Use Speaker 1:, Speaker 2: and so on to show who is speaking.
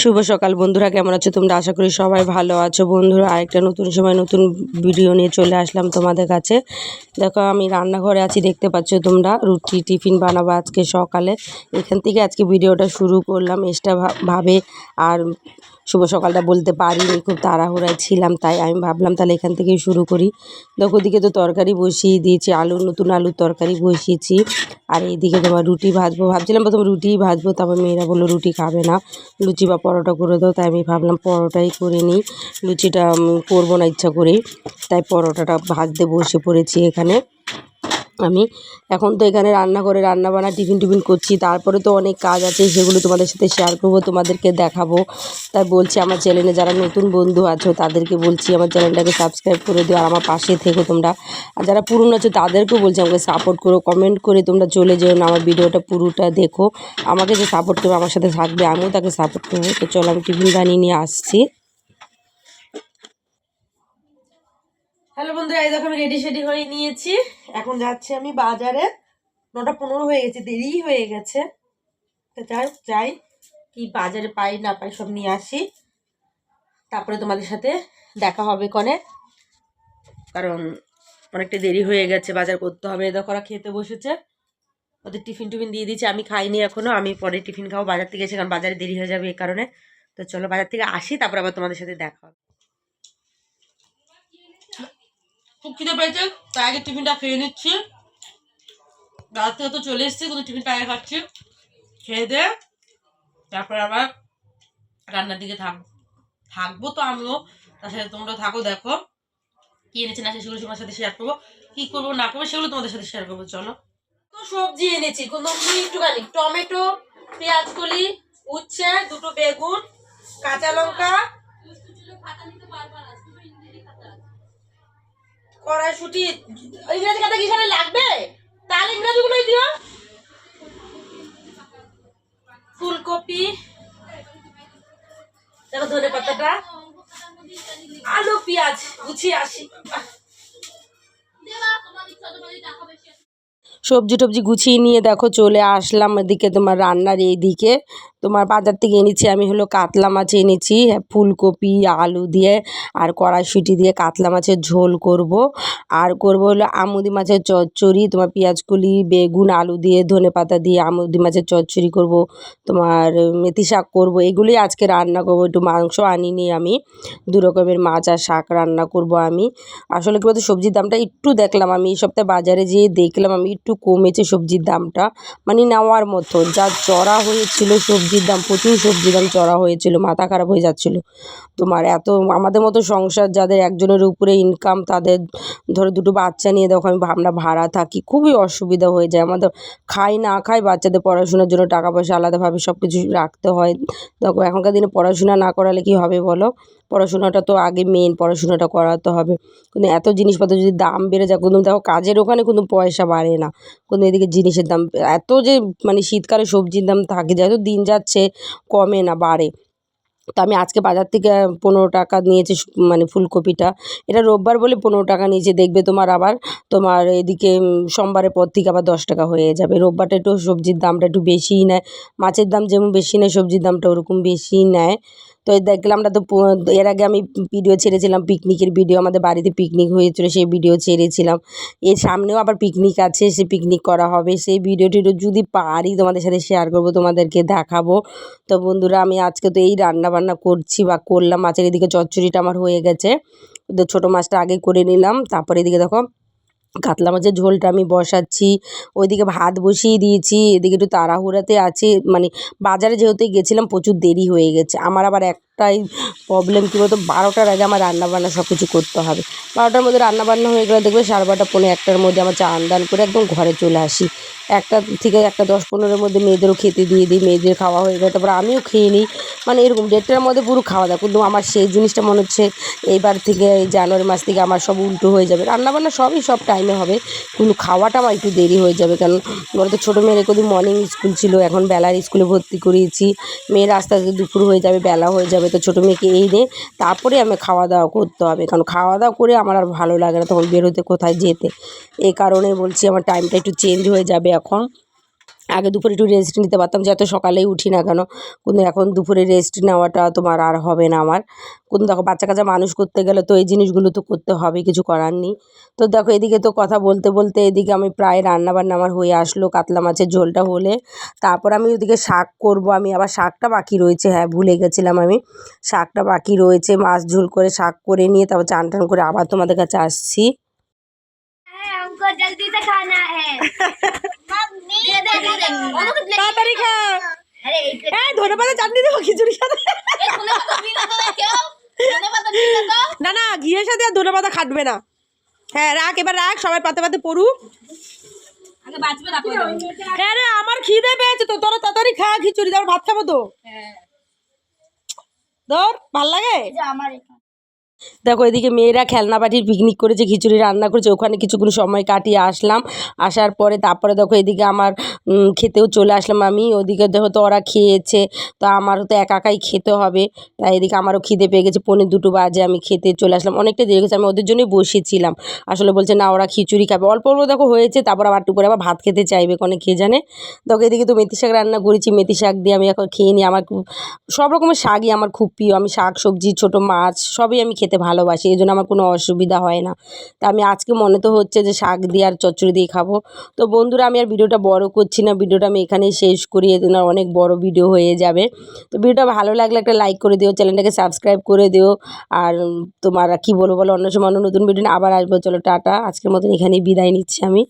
Speaker 1: শুভ সকাল বন্ধুরা, কেমন আছো তোমরা? আশা করি সবাই ভালো আছো। বন্ধুরা, আরেকটা নতুন সময়, নতুন ভিডিও নিয়ে চলে আসলাম তোমাদের কাছে। দেখো, আমি রান্নাঘরে আছি, দেখতে পাচ্ছ তোমরা। রুটি টিফিন বানাবো আজকে সকালে। এখান থেকে আজকে ভিডিওটা শুরু করলাম এক্সট্রা ভাবে। আর শুভ সকালটা বলতে পারিনি, খুব তাড়াহুড়ায় ছিলাম, তাই আমি ভাবলাম তাহলে এখান থেকেই শুরু করি। দেখো, ওদিকে তো তরকারি বসিয়ে দিয়েছি, আলু, নতুন আলুর তরকারি বসিয়েছি। আর এইদিকে তোমার রুটি ভাজবো। ভাবছিলাম প্রথমে রুটিই ভাজবো, তারপর মেয়েরা বলল রুটি খাবে না। লুচি বা পরোটা করে দাও, তাই আমি ভাবলাম পরোটাই করে নিই। লুচিটা করব না ইচ্ছা করেই, তাই পরোটাটা ভাজতে বসে পড়েছি এখানে। আমি। এখন তো এখানে রান্না করে রান্না বান্না, টিফিন টিফিন করছি। তারপরে তো অনেক কাজ আছে, সেগুলো তোমাদের সাথে শেয়ার করব, তোমাদেরকে দেখাবো। তাই বলছি আমার চ্যানেলে যারা নতুন বন্ধু আছো, তাদেরকে বলছি আমার চ্যানেলটাকে সাবস্ক্রাইব করে দিও আর আমার পাশে থেকো তোমরা। আর যারা পুরনো আছো, তাদেরকেও বলছি আমাকে সাপোর্ট করো কমেন্ট করে তোমরা চলে যেও না, আমার ভিডিওটা পুরোটা দেখো। আমাকে যে সাপোর্ট করবে, আমার সাথে থাকবে, আমিও তাকে সাপোর্ট করব। তো চলো আমি টিফিন বানিয়ে নিয়ে আসছি। হ্যালো বন্ধুরা, এই দেখো আমি রেডি সেডি হয়ে নিয়েছি। এখন যাচ্ছি আমি বাজারে। নটা পনেরো হয়ে গেছে, দেরি হয়ে গেছে। তো যাই কি বাজারে পাই, না পাই, সব নিয়ে আসি। তারপরে তোমাদের সাথে দেখা হবে কনে। কারণ অনেকটা দেরি হয়ে গেছে, বাজার করতে হবে। এ দেখো খেতে বসেছে। ওদের টিফিন টিফিন দিয়ে দিয়েছে, আমি খাইনি এখনও আমি পরে টিফিন খাব বাজার থেকে এসে, কারণ বাজারে দেরি হয়ে যাবে এই কারণে। তো চলো বাজার থেকে আসি, তারপর আবার তোমাদের সাথে দেখা হবে। খুব খিদে পেয়েছে, তাই আগে টিফিনটা খেয়ে নিচ্ছি। রাত থেকে তো চলে এসেছি, কিন্তু টিফিনটা আগে খাচ্ছি। খেয়ে দে, তারপরে আবার রান্নার দিকে থাক থাকব তো আমিও তার সাথে তোমরা থাকো, দেখো। কি এনেছে না সেগুলো তোমার সাথে শেয়ার করব, কি করব, না করব, সেগুলো তোমাদের সাথে শেয়ার করব, চলো। তো সবজি এনেছি, কোনো একটুখানি, টমেটো, পেঁয়াজ কলি, উচ্ছে, দুটো বেগুন, কাঁচা লঙ্কা কড়াইশুটি, ইংরেজি খাতা কি সাথে লাগবে? দিও। ফুলকপি, দেখো পাতাটা। আলু, পেঁয়াজ গুছিয়ে আসি সবজি টবজি গুছিয়ে নিয়ে দেখো চলে আসলাম এদিকে তোমার রান্নার এইদিকে। তোমার বাজার থেকে এনেছি, আমি হলো কাতলা মাছ এনেছি ফুলকপি, আলু দিয়ে আর কড়াইশুঁটি দিয়ে কাতলা মাছের ঝোল করব। আর করব হলো আমুদি মাছের চচ্চড়ি, তোমার পেঁয়াজকলি, বেগুন, আলু দিয়ে ধনে পাতা দিয়ে আমুদি মাছের চচ্চড়ি করব। তোমার মেথি শাক করব, এগুলোই আজকে রান্না করব, একটু মাংস আনিনি আমি। দু রকমের মাছ আর শাক রান্না করব আমি। আসলে কি বলতো, সবজির দামটা একটু দেখলাম আমি, এই সপ্তাহে বাজারে যেয়ে দেখলাম আমি, একটু কমেছে সবজির দামটা। মানে নেওয়ার মতো যা চড়া হয়েছিল সবজির দাম, প্রচুর সবজির দাম চড়া হয়েছিল, মাথা খারাপ হয়ে যাচ্ছিল। তোমার এত আমাদের মতো সংসার যাদের একজনের উপরে ইনকাম তাদের ধরো দুটো বাচ্চা নিয়ে দেখো আমি আমরা ভাড়া থাকি, খুবই অসুবিধা হয়ে যায়। আমাদের খাই না খাই বাচ্চাদের পড়াশোনার জন্য টাকা পয়সা আলাদাভাবে সব কিছু রাখতে হয়। দেখো এখনকার দিনে পড়াশোনা না করালে কি হবে বলো? পড়াশোনাটা তো আগে মেন পড়াশোনাটা করাতে হবে। কিন্তু এত জিনিসপত্র যদি দাম বেড়ে যায় কিন্তু দেখো কাজের ওখানে কোনো পয়সা বাড়ে না। কিন্তু এদিকে জিনিসের দাম, এত যে মানে শীতকালে সবজির দাম থাকে যত দিন যাচ্ছে, কমে না, বাড়ে। তো আমি আজকে বাজার থেকে পনেরো টাকা নিয়েছি মানে ফুলকপিটা। এটা রোববার বলে পনেরো টাকা নিয়েছে, দেখবে তোমার আবার তোমার এদিকে সোমবারের পর থেকে আবার দশ টাকা হয়ে যাবে। রোববারটা একটু সবজির দামটা একটু বেশিই নেয়, মাছের দাম যেমন বেশি নেয়, সবজির দামটা ওরকম বেশিই নেয়। তো দেখলাম আমরা তো এর আগে আমি ভিডিও ছেড়েছিলাম পিকনিকের ভিডিও আমাদের বাড়িতে পিকনিক হয়েছিল, সেই ভিডিও ছেড়েছিলাম। এর সামনেও আবার পিকনিক আছে, সে পিকনিক করা হবে। সেই ভিডিওটি যদি পারি তোমাদের সাথে শেয়ার করব, তোমাদেরকে দেখাবো। তো বন্ধুরা, আমি আজকে তো এই রান্না বান্না করছি বা করলাম, মাছের এদিকে চচ্চড়িটা আমার হয়ে গেছে। তো ছোটো মাছটা আগে করে নিলাম, তারপরে এদিকে দেখো কাতলা মাছের ঝোলটা আমি বসাচ্ছি। ওইদিকে ভাত বসিয়ে দিয়েছি, এদিকে একটু তাড়াহুড়াতে আছে। মানে বাজারে যেহেতু গেছিলাম, প্রচুর দেরি হয়ে গেছে। আমার আবার একটাই প্রবলেম কী বলতো? বারোটার আগে আমার রান্নাবান্না সব কিছু করতে হবে। বারোটার মধ্যে রান্নাবান্না হয়ে গেলে দেখবে সাড়ে বারোটা পনেরো একটার মধ্যে আমার চান দান করে একদম ঘরে চলে আসি। একটা থেকে একটা দশ পনেরোর মধ্যে মেয়েদেরও খেতে দিয়ে দিই, মেয়েদের খাওয়া হয়ে গেলে তারপর আমিও খেয়ে নিই। মানে এরকম দেড়টার মধ্যে পুরো খাওয়া দাওয়া। কিন্তু আমার সেই জিনিসটা মনে হচ্ছে এইবার থেকে এই জানুয়ারি মাস থেকে আমার সব উল্টো হয়ে যাবে। রান্নাবান্না সবই সব টাইমে হবে। কিন্তু খাওয়াটা আমার একটু দেরি হয়ে যাবে। কারণ বলতো ছোটো মেয়ের একদিন মর্নিং স্কুল ছিল, এখন বেলার স্কুলে ভর্তি করিয়েছি। মেয়ের আস্তে আস্তে দুপুর হয়ে যাবে, বেলা হয়ে যাবে। তো ছোটো মেয়েকে এই নে তারপরে আমি খাওয়া দাওয়া করতে হবে। কারণ খাওয়া দাওয়া করে আমার আর ভালো লাগে না তখন বেরোতে কোথায় যেতে। এই কারণে বলছি আমার টাইমটা একটু চেঞ্জ হয়ে যাবে এখন। আগে দুপুরে একটু রেস্ট নিতে পারতাম যত সকালেই উঠি না কেন? কিন্তু এখন দুপুরে রেস্ট নেওয়াটা তোমার আর হবে না আমার। কিন্তু দেখো বাচ্চা কাচ্চা মানুষ করতে গেলে তো এই জিনিসগুলো তো করতে হবে কিছু করার নেই। তো দেখো এদিকে তো কথা বলতে বলতে এদিকে আমি প্রায় রান্না বান্না আমার হয়ে আসলো কাতলা মাছের ঝোলটা হলে। তারপর আমি ওদিকে শাক করব আমি আবার শাকটা বাকি রয়েছে হ্যাঁ ভুলে গেছিলাম আমি। শাকটা বাকি রয়েছে মাছ ঝোল করে শাক করে নিয়ে তারপর চান টান করে আবার তোমাদের কাছে আসছি। তাড়াতাড়ি খা। হ্যাঁ চাটনি দেবো সাথে। না না, ঘিয়ের সাথে আর ধনে খাটবে না। হ্যাঁ রাখ, এবার রাখ, সবাই পাতে পাতে পড়ুক। হ্যাঁ রে, আমার খিদে পেয়েছে তো, তোরা তাড়াতাড়ি খা, খিচুড়ি তারপর ভাত খাব তো। তোর ভালো লাগে? দেখো, এদিকে মেয়েরা খেলনা পাটির পিকনিক করেছে, খিচুড়ি রান্না করেছে, ওখানে কিছুক্ষণ সময় কাটিয়ে আসলাম। আসার পরে তারপরে দেখো, এদিকে আমার খেতেও চলে আসলাম আমি। ওদিকে দেখো তো ওরা খেয়েছে, তো আমারও তো একা একাই খেতে হবে। তাই এদিকে আমারও খিদে পেয়ে গেছে পনেরো দুটো বাজে আমি খেতে চলে আসলাম। অনেকটা দেরি গেছে, আমি ওদের জন্যই বসেছিলাম। আসলে বলছে, না, ওরা খিচুড়ি খাবে। অল্প অল্প দেখো হয়েছে, তারপর আবার পরে আবার ভাত খেতে চাইবে কোনে খেয়ে জানে? দেখো, এদিকে তো মেথি শাক রান্না করেছি, মেথি শাক দিয়ে আমি এখন খেয়ে নিই। আমার সব রকমের শাকই আমার খুব প্রিয়। আমি শাক, সবজি, ছোটো মাছ, সবই আমি খেতে ভালোবাসি, এই জন্য আমার কোনো অসুবিধা হয় না। তা আমি আজকে মনে তো হচ্ছে যে শাক দিয়ে আর চচ্চড়ি দিয়ে খাব। তো বন্ধুরা, আমি আর ভিডিওটা বড় করছি না, ভিডিওটা আমি এখানেই শেষ করি জন্য অনেক বড় ভিডিও হয়ে যাবে। তো ভিডিওটা ভালো লাগলে একটা লাইক করে দিও, চ্যানেলটাকে সাবস্ক্রাইব করে দিও। আর তোমার কি বলব বলো, অন্য সময় অন্য নতুন ভিডিও আবার আসব। চলো, টাটা, আজকের মতন এখানেই বিদায় নিচ্ছি আমি।